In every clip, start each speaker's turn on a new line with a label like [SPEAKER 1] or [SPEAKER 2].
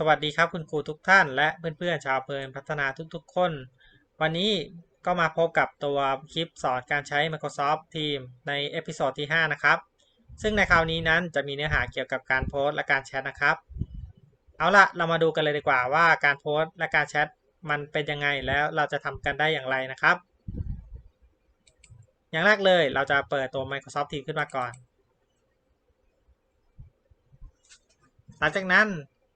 [SPEAKER 1] สวัสดีครับคุณครูทุกท่านและเพื่อนๆชาวเพลินพัฒนาทุกๆคน วันนี้ก็มาพบกับตัวคลิปสอนการใช้ Microsoft Teams ในเอพิโซดที่ 5 นะครับ ซึ่งในคราวนี้นั้นจะมีเนื้อหาเกี่ยวกับการโพสต์และการแชทนะครับ เอาละเรามาดูกันเลยดีกว่าว่าการโพสต์และการแชทมันเป็นยังไงแล้วเราจะทำกันได้อย่างไรนะครับ อย่างแรกเลยเราจะเปิดตัว Microsoft Teams ขึ้นมาก่อน หลังจากนั้น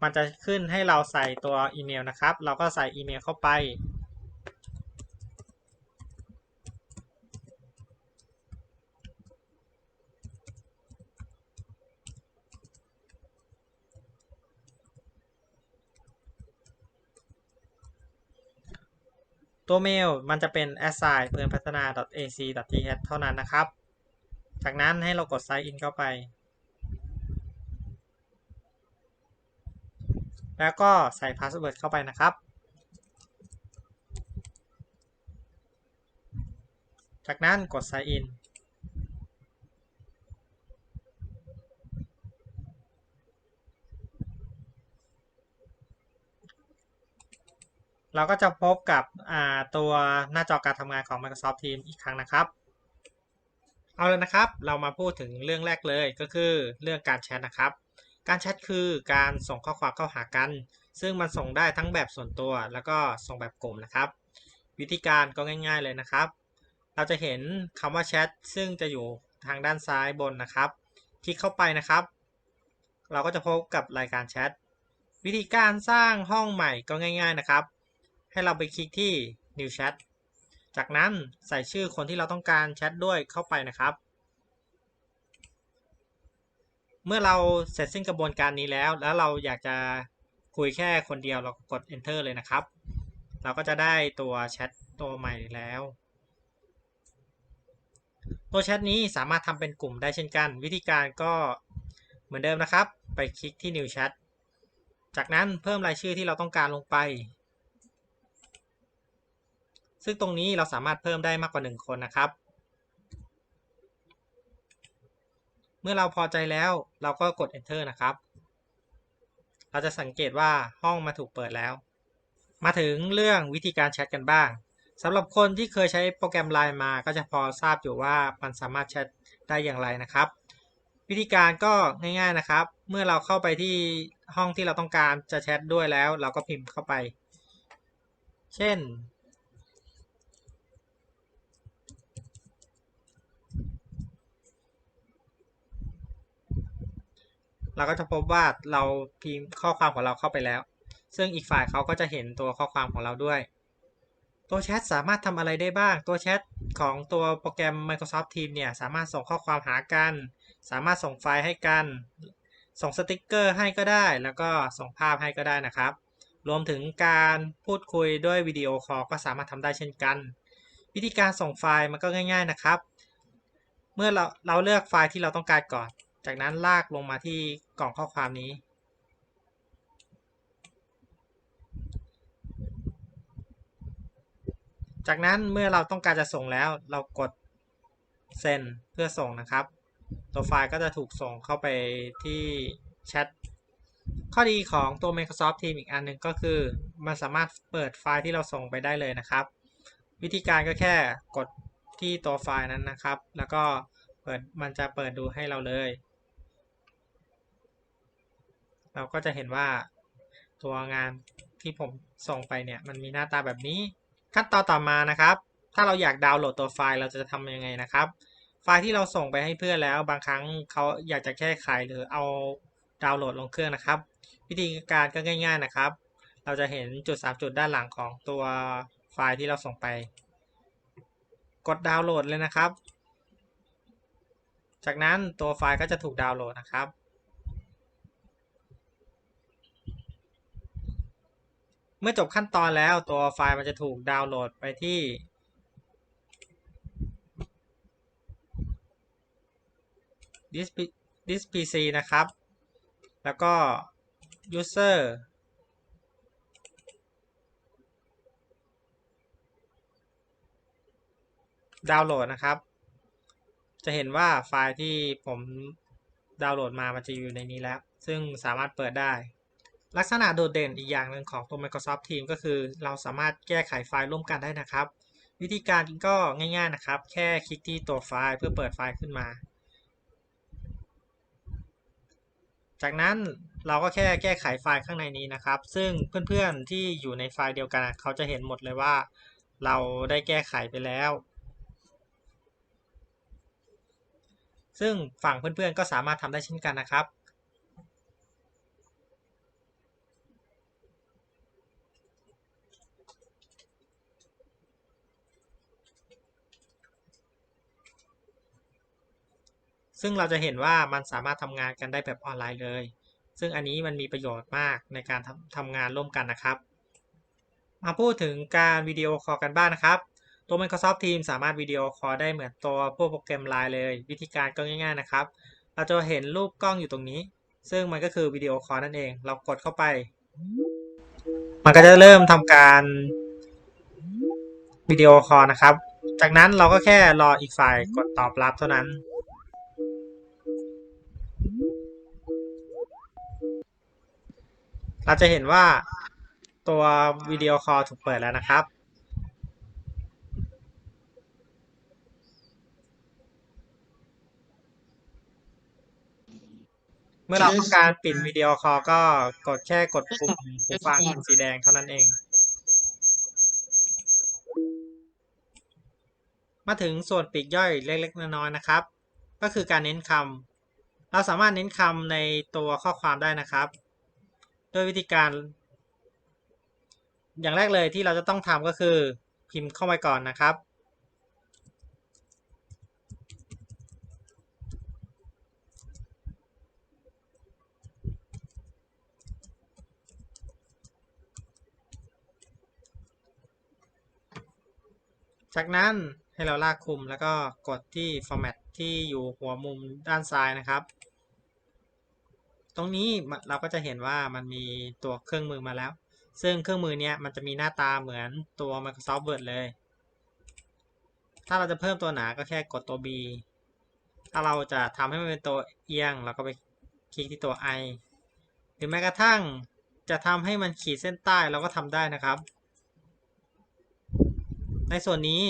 [SPEAKER 1] มันจะขึ้นให้เราใส่ตัวอีเมลนะครับ เราก็ใส่อีเมลเข้าไป ตัวเมลมันจะเป็น assign เพื่อนพัฒนา .ac.th เท่านั้นนะครับ จากนั้นให้เรากด sign in เข้าไป แล้วก็ใส่พาสเวิร์ดเข้าไปนะครับ จากนั้นกด sign in เราก็จะพบกับตัวหน้าจอการทำงานของ Microsoft Teams อีกครั้งนะครับ เอาเลยนะครับ เรามาพูดถึงเรื่องแรกเลยก็คือเรื่องการแชทนะครับ การแชทคือการส่งข้อความเข้าหากัน ซึ่งมันส่งได้ทั้งแบบส่วนตัวแล้วก็ส่งแบบกลุ่มนะครับ วิธีการก็ง่าย ๆเลยนะครับ เราจะเห็นคำว่าแชทซึ่งจะอยู่ทางด้านซ้ายบนนะครับ คลิกเข้าไปนะครับ เราก็จะพบกับรายการแชท วิธีการสร้างห้องใหม่ก็ง่าย ๆนะครับ ให้เราไปคลิกที่ New Chat จากนั้นใส่ชื่อคนที่เราต้องการแชทด้วยเข้าไปนะครับ เมื่อเราเสร็จสิ้นกระบวนการนี้แล้ว แล้วเราอยากจะคุยแค่คนเดียวเราก็กด Enter เลยนะครับ เราก็จะได้ตัวแชทตัวใหม่แล้ว ตัวแชทนี้สามารถทำเป็นกลุ่มได้เช่นกัน วิธีการก็เหมือนเดิมนะครับ ไปคลิกที่ New Chat จากนั้นเพิ่มรายชื่อที่เราต้องการลงไป ซึ่งตรงนี้เราสามารถเพิ่มได้มากกว่า 1 คนนะครับ เมื่อเราพอใจแล้วเราก็กด enter นะครับ เราจะสังเกตว่าห้องมาถูกเปิดแล้ว มาถึงเรื่องวิธีการแชทกันบ้างสำหรับคนที่เคยใช้โปรแกรม Line มาก็จะพอทราบอยู่ว่ามันสามารถแชทได้อย่างไรนะครับ วิธีการก็ง่ายๆนะครับ เมื่อเราเข้าไปที่ห้องที่เราต้องการจะแชทด้วยแล้ว เราก็พิมพ์เข้าไป เช่น เราก็จะพบว่าเราพิมพ์ข้อความของเราเข้าไปแล้ว ซึ่งอีกฝ่ายเขาก็จะเห็นตัวข้อความของเราด้วย ตัวแชทสามารถทำอะไรได้บ้าง ตัวแชทของตัวโปรแกรม Microsoft Teams เนี่ยสามารถส่งข้อความหากัน สามารถส่งไฟล์ให้กัน ส่งสติกเกอร์ให้ก็ได้ แล้วก็ส่งภาพให้ก็ได้นะครับ รวมถึงการพูดคุยด้วยวิดีโอคอลก็สามารถทำได้เช่นกัน วิธีการส่งไฟล์มันก็ง่าย ๆนะครับ เมื่อเราเราเลือกไฟล์ที่เราต้องการก่อน จากนั้นลากลงมาที่กล่องข้อความนี้ จากนั้นเมื่อเราต้องการจะส่งแล้วเรากดเซ็นเพื่อส่งนะครับ ตัวไฟล์ก็จะถูกส่งเข้าไปที่แชทข้อดีของตัว Microsoft Teams อีกอันหนึ่งก็คือ มันสามารถเปิดไฟล์ที่เราส่งไปได้เลยนะครับ วิธีการก็แค่กดที่ตัวไฟล์นั้นนะครับ แล้วก็เปิดมันจะเปิดดูให้เราเลย เราก็จะเห็นว่าตัวงานที่ผมส่งไปเนี่ยมันมีหน้าตาแบบนี้ ขั้นตอนต่อมานะครับ ถ้าเราอยากดาวน์โหลดตัวไฟล์เราจะทำยังไงนะครับ ไฟล์ที่เราส่งไปให้เพื่อนแล้ว บางครั้งเขาอยากจะแก้ไขหรือเอาดาวน์โหลดลงเครื่องนะครับ วิธีการก็ง่าย ๆนะครับ เราจะเห็นจุด3จุดด้านหลังของตัวไฟล์ที่เราส่งไป กดดาวน์โหลดเลยนะครับ จากนั้นตัวไฟล์ก็จะถูกดาวน์โหลดนะครับ เมื่อจบขั้นตอนแล้วตัวไฟล์มันจะถูกดาวน์โหลดไปที่ this PC นะครับ แล้วก็ user ดาวน์โหลดนะครับ จะเห็นว่าไฟล์ที่ผมดาวน์โหลดมามันจะอยู่ในนี้แล้ว ซึ่งสามารถเปิดได้ ลักษณะโดดเด่นอีกอย่างหนึ่งของตัว Microsoft Teams ก็คือ เราสามารถแก้ไขไฟล์ร่วมกันได้นะครับ วิธีการก็ง่ายๆนะครับ แค่คลิกที่ตัวไฟล์เพื่อเปิดไฟล์ขึ้นมา จากนั้นเราก็แค่แก้ไขไฟล์ข้างในนี้นะครับ ซึ่งเพื่อนๆที่อยู่ในไฟล์เดียวกัน เขาจะเห็นหมดเลยว่า เราได้แก้ไขไปแล้ว ซึ่งฝั่งเพื่อนๆก็สามารถทำได้เช่นกันนะครับ ซึ่งเราจะเห็นว่ามันสามารถทำงานกันได้แบบออนไลน์เลย ซึ่งอันนี้มันมีประโยชน์มากในการทำทำงานร่วมกันนะครับ มาพูดถึงการวิดีโอคอลกันบ้างนะครับ ตัว Microsoft Teams สามารถวิดีโอคอลได้เหมือนตัวพวกโปรแกรมไลน์เลย วิธีการก็ง่าย ๆนะครับ เราจะเห็นรูปกล้องอยู่ตรงนี้ ซึ่งมันก็คือวิดีโอคอลนั่นเอง เรากดเข้าไป มันก็จะเริ่มทำการวิดีโอคอลนะครับ จากนั้นเราก็แค่รออีกฝ่ายกดตอบรับเท่านั้น เราจะเห็นว่าตัววิดีโอคอลถูกเปิดแล้วนะครับ เมื่อเราต้องการปิดวิดีโอคอลก็กดแค่กดปุ่มหูฟังสีแดงเท่านั้นเอง มาถึงส่วนปีกย่อยเล็ก ๆ น้อยๆนะครับ ก็คือการเน้นคำเราสามารถเน้นคำในตัวข้อความได้นะครับ โดยวิธีการ อย่างแรกเลยที่เราจะต้องทำก็คือพิมพ์เข้าไปก่อนนะครับ จากนั้นให้เราลากคุมแล้วก็กดที่ format ที่อยู่หัวมุมด้านซ้ายนะครับ ตรงนี้เราก็จะเห็นว่ามันมีตัวเครื่องมือมาแล้ว ซึ่งเครื่องมือเนี้ยมันจะมีหน้าตาเหมือนตัว Microsoft Word เลย ถ้าเราจะเพิ่มตัวหนาก็แค่กดตัว B ถ้าเราจะทำให้มันเป็นตัวเอียงเราก็ไปคลิกที่ตัว I หรือแม้กระทั่งจะทำให้มันขีดเส้นใต้เราก็ทำได้นะครับ ในส่วนนี้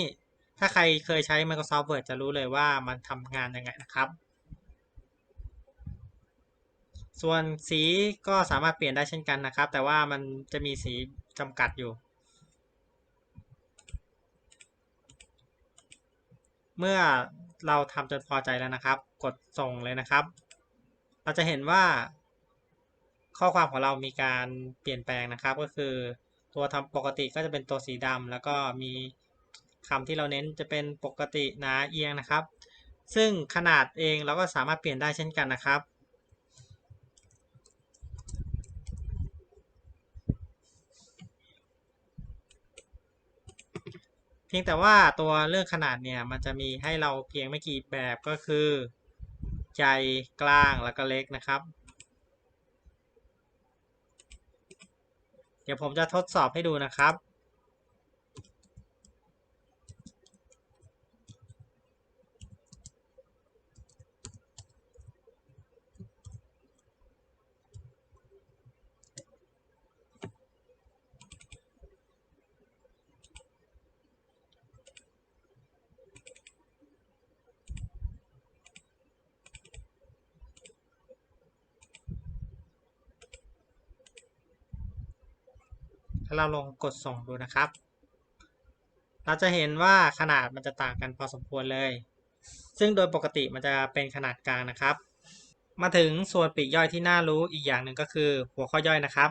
[SPEAKER 1] ถ้าใครเคยใช้ Microsoft Word จะรู้เลยว่ามันทำงานยังไงนะครับ ส่วนสีก็สามารถเปลี่ยนได้เช่นกันนะครับ แต่ว่ามันจะมีสีจำกัดอยู่ เมื่อเราทำจนพอใจแล้วนะครับ กดส่งเลยนะครับ เราจะเห็นว่า ข้อความของเรามีการเปลี่ยนแปลงนะครับ ก็คือตัวทำปกติก็จะเป็นตัวสีดำแล้วก็มีคำที่เราเน้นจะเป็นปกติหนาเอียงนะครับ ซึ่งขนาดเองเราก็สามารถเปลี่ยนได้เช่นกันนะครับ พียงแต่ว่าตัวเรื่องขนาดเนี่ยมันจะมีให้เราเพียงไม่กี่แบบก็คือใหญ่กลางแล้วก็เล็กนะครับ เดี๋ยวผมจะทดสอบให้ดูนะครับ ถ้าเราลองกดส่งดูนะครับ เราจะเห็นว่าขนาดมันจะต่างกันพอสมควรเลย ซึ่งโดยปกติมันจะเป็นขนาดกลางนะครับ มาถึงส่วนปีกย่อยที่น่ารู้อีกอย่างหนึ่งก็คือหัวข้อย่อยนะครับ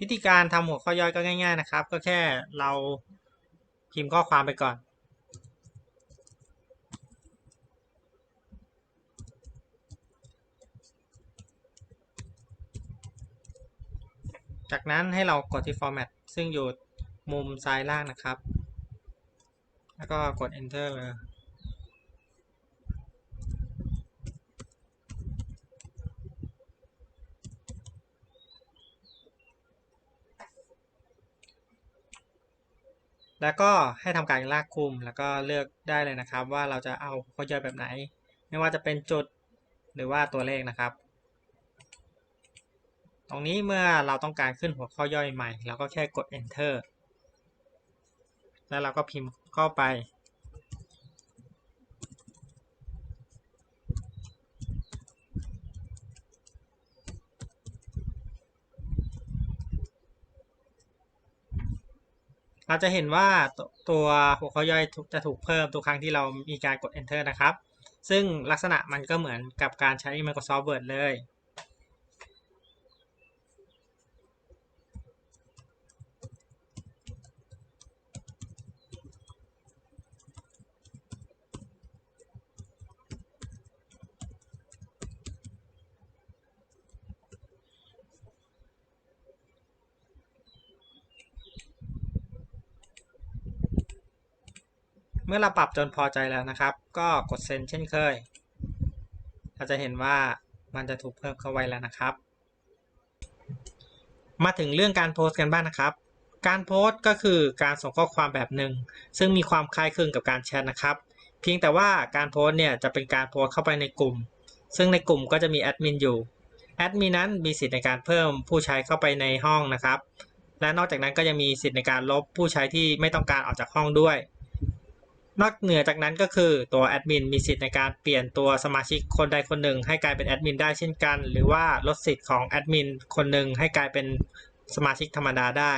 [SPEAKER 1] วิธีการทำหัวข้อย่อยก็ง่าย ๆนะครับ ก็แค่เราพิมพ์ข้อความไปก่อน จากนั้นให้เรากดที่ format ซึ่งอยู่มุมซ้ายล่างนะครับ แล้วก็กด enter เลยแล้วก็ให้ทำการลากคุมแล้วก็เลือกได้เลยนะครับ ว่าเราจะเอาข้อย่อยแบบไหน ไม่ว่าจะเป็นจุดหรือว่าตัวเลขนะครับ ตรงนี้เมื่อเราต้องการขึ้นหัวข้อย่อยใหม่ เราก็แค่กด enter แล้วเราก็พิมพ์เข้าไป เราจะเห็นว่าตัวตัวหัวข้อย่อยจะถูกเพิ่มทุกครั้งที่เรามีการกด enter นะครับ ซึ่งลักษณะมันก็เหมือนกับการใช้ Microsoft Word เลย เมื่อเราปรับจนพอใจแล้วนะครับ ก็กดเซ็นเช่นเคย เราจะเห็นว่ามันจะถูกเพิ่มเข้าไว้แล้วนะครับ มาถึงเรื่องการโพสต์กันบ้างนะครับ การโพสต์ก็คือการส่งข้อความแบบหนึ่ง ซึ่งมีความคล้ายคลึงกับการแชทนะครับ เพียงแต่ว่าการโพสต์เนี่ยจะเป็นการโพสต์เข้าไปในกลุ่ม ซึ่งในกลุ่มก็จะมีแอดมินอยู่ แอดมินนั้นมีสิทธิ์ในการเพิ่มผู้ใช้เข้าไปในห้องนะครับ และนอกจากนั้นก็ยังมีสิทธิ์ในการลบผู้ใช้ที่ไม่ต้องการออกจากห้องด้วย นอกเหนือจากนั้นก็คือตัวแอดมินมีสิทธิ์ในการเปลี่ยนตัวสมาชิกคนใดคนหนึ่งให้กลายเป็นแอดมินได้เช่นกัน หรือว่าลดสิทธิ์ของแอดมินคนหนึ่งให้กลายเป็นสมาชิกธรรมดาได้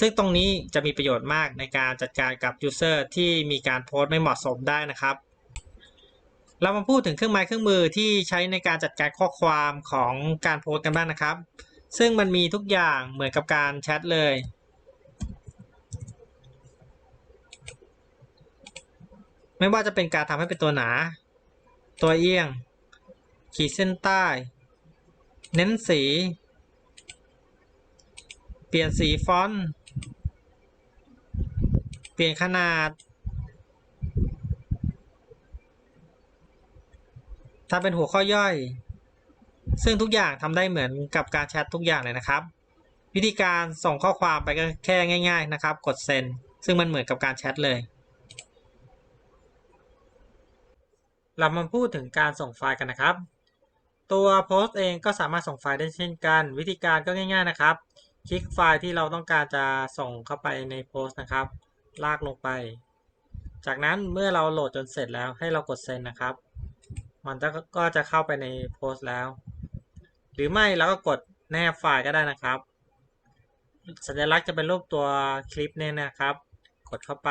[SPEAKER 1] ซึ่งตรงนี้จะมีประโยชน์มากในการจัดการกับยูเซอร์ที่มีการโพสต์ไม่เหมาะสมได้นะครับ เรามาพูดถึงเครื่องไม้เครื่องมือที่ใช้ในการจัดการข้อความของการโพสต์กันบ้างนะครับ ซึ่งมันมีทุกอย่างเหมือนกับการแชทเลย ไม่ว่าจะเป็นการทำให้เป็นตัวหนา ตัวเอียง ขีดเส้นใต้ เน้นสี เปลี่ยนสีฟอนต์ เปลี่ยนขนาด ถ้าเป็นหัวข้อย่อย ซึ่งทุกอย่างทำได้เหมือนกับการแชททุกอย่างเลยนะครับ วิธีการส่งข้อความไปก็แค่ง่าย ๆนะครับ กดเซ็น ซึ่งมันเหมือนกับการแชทเลย เรามาพูดถึงการส่งไฟล์กันนะครับ ตัวโพสต์เองก็สามารถส่งไฟล์ได้เช่นกัน วิธีการก็ง่าย ๆนะครับ คลิกไฟล์ที่เราต้องการจะส่งเข้าไปในโพสต์นะครับ ลากลงไป จากนั้นเมื่อเราโหลดจนเสร็จแล้วให้เรากดเซ็นนะครับ มันจะก็จะเข้าไปในโพสต์แล้ว หรือไม่เราก็กดแนบไฟล์ก็ได้นะครับ สัญลักษณ์จะเป็นรูปตัวคลิปเนี่ยนะครับ กดเข้าไป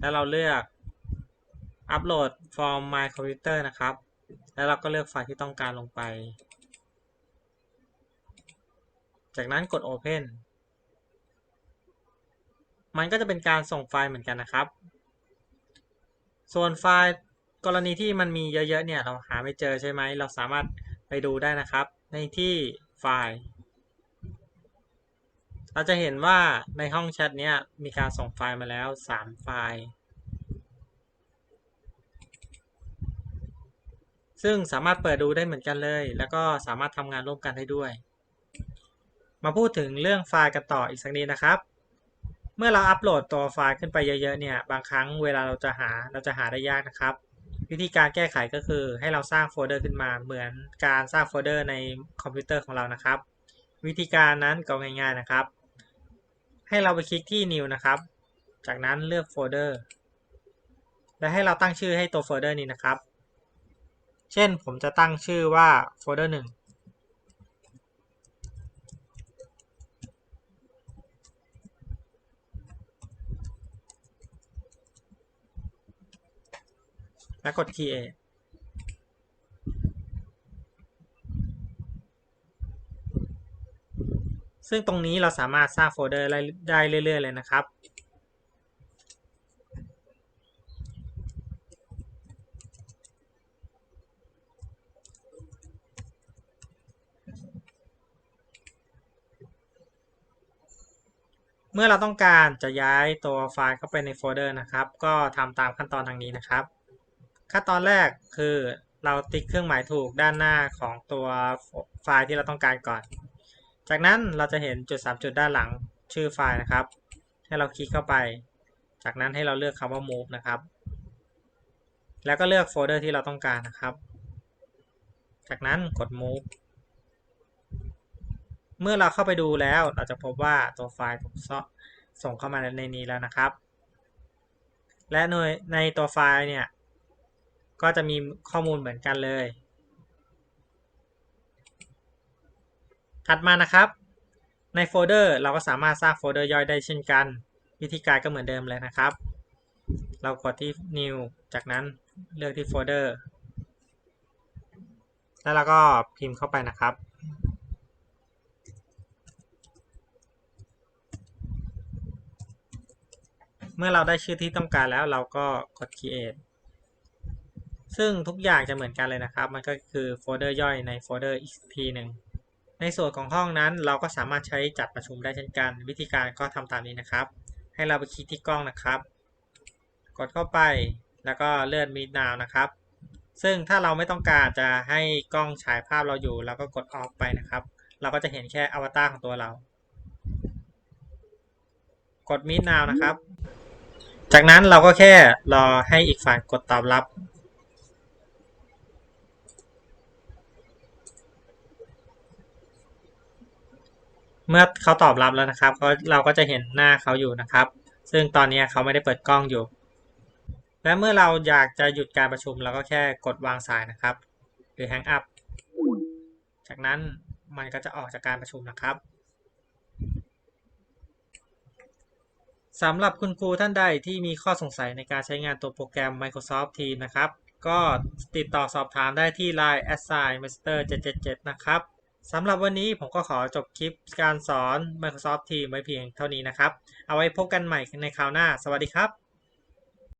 [SPEAKER 1] แล้วเราเลือก อัปโหลด from my computer นะครับ แล้วเราก็เลือกไฟล์ที่ต้องการลงไป จากนั้นกด open มันก็จะเป็นการส่งไฟล์เหมือนกันนะครับ ส่วนไฟล์กรณีที่มันมีเยอะๆเนี่ยเราหาไม่เจอใช่ไหม เราสามารถไปดูได้นะครับ ในที่ไฟล์ เราจะเห็นว่าในห้องแชทเนี้ยมีการส่งไฟล์มาแล้ว 3 ไฟล์ ซึ่งสามารถเปิดดูได้เหมือนกันเลย แล้วก็สามารถทำงานร่วมกันได้ด้วย มาพูดถึงเรื่องไฟล์กันต่ออีกสักนิดนะครับ เมื่อเราอัปโหลดตัวไฟล์ขึ้นไปเยอะๆเนี่ย บางครั้งเวลาเราจะหาเราจะหาได้ยากนะครับ วิธีการแก้ไขก็คือให้เราสร้างโฟลเดอร์ขึ้นมาเหมือนการสร้างโฟลเดอร์ในคอมพิวเตอร์ของเรานะครับ วิธีการนั้นก็ง่าย ๆนะครับ ให้เราไปคลิกที่ new นะครับ จากนั้นเลือกโฟลเดอร์และให้เราตั้งชื่อให้ตัวโฟลเดอร์นี้นะครับ เช่นผมจะตั้งชื่อว่าโฟลเดอร์หนึ่งแล้วกด create ซึ่งตรงนี้เราสามารถสร้างโฟลเดอร์ได้เรื่อยๆเลยนะครับ มื่อเราต้องการจะย้ายตัวไฟล์เข้าไปในโฟลเดอร์นะครับ ก็ทำตามขั้นตอนทางนี้นะครับ ขั้นตอนแรกคือเราติ๊กเครื่องหมายถูกด้านหน้าของตัวไฟล์ที่เราต้องการก่อน จากนั้นเราจะเห็นจุด 3 จุดด้านหลังชื่อไฟล์นะครับ ให้เราคลิกเข้าไป จากนั้นให้เราเลือกคำว่า move นะครับ แล้วก็เลือกโฟลเดอร์ที่เราต้องการนะครับ จากนั้นกด move เมื่อเราเข้าไปดูแล้ว เราจะพบว่าตัวไฟล์ถูกส่งเข้ามาในนี้แล้วนะครับ และในในตัวไฟล์เนี่ย ก็จะมีข้อมูลเหมือนกันเลย ถัดมานะครับ ในโฟลเดอร์เราก็สามารถสร้างโฟลเดอร์ย่อยได้เช่นกัน วิธีการก็เหมือนเดิมเลยนะครับ เรากดที่ new จากนั้นเลือกที่โฟลเดอร์แล้วเราก็พิมพ์เข้าไปนะครับ เมื่อเราได้ชื่อที่ต้องการแล้วเราก็กด create ซึ่งทุกอย่างจะเหมือนกันเลยนะครับ มันก็คือโฟลเดอร์ย่อยในโฟลเดอร์อีกทีหนึ่ง ในส่วนของห้องนั้นเราก็สามารถใช้จัดประชุมได้เช่นกัน วิธีการก็ทำตามนี้นะครับ ให้เราไปคลิกที่กล้องนะครับ กดเข้าไปแล้วก็เลื่อน Meet Now นะครับ ซึ่งถ้าเราไม่ต้องการจะให้กล้องฉายภาพเราอยู่เราก็กด Off ไปนะครับ เราก็จะเห็นแค่อวตารของตัวเรา กด Meet Now นะครับ จากนั้นเราก็แค่รอให้อีกฝ่ายกดตอบรับ เมื่อเขาตอบรับแล้วนะครับเราก็จะเห็นหน้าเขาอยู่นะครับ ซึ่งตอนนี้เขาไม่ได้เปิดกล้องอยู่ และเมื่อเราอยากจะหยุดการประชุมเราก็แค่กดวางสายนะครับ หรือ hang up จากนั้นมันก็จะออกจากการประชุมนะครับ สำหรับคุณครูท่านใดที่มีข้อสงสัยในการใช้งานตัวโปรแกรม Microsoft Teams นะครับ ก็ติดต่อสอบถามได้ที่ Line assign master 777นะครับสำหรับวันนี้ผมก็ขอจบคลิปการสอน Microsoft Teams ไว้เพียงเท่านี้นะครับ เอาไว้พบกันใหม่ในคราวหน้า สวัสดีครับ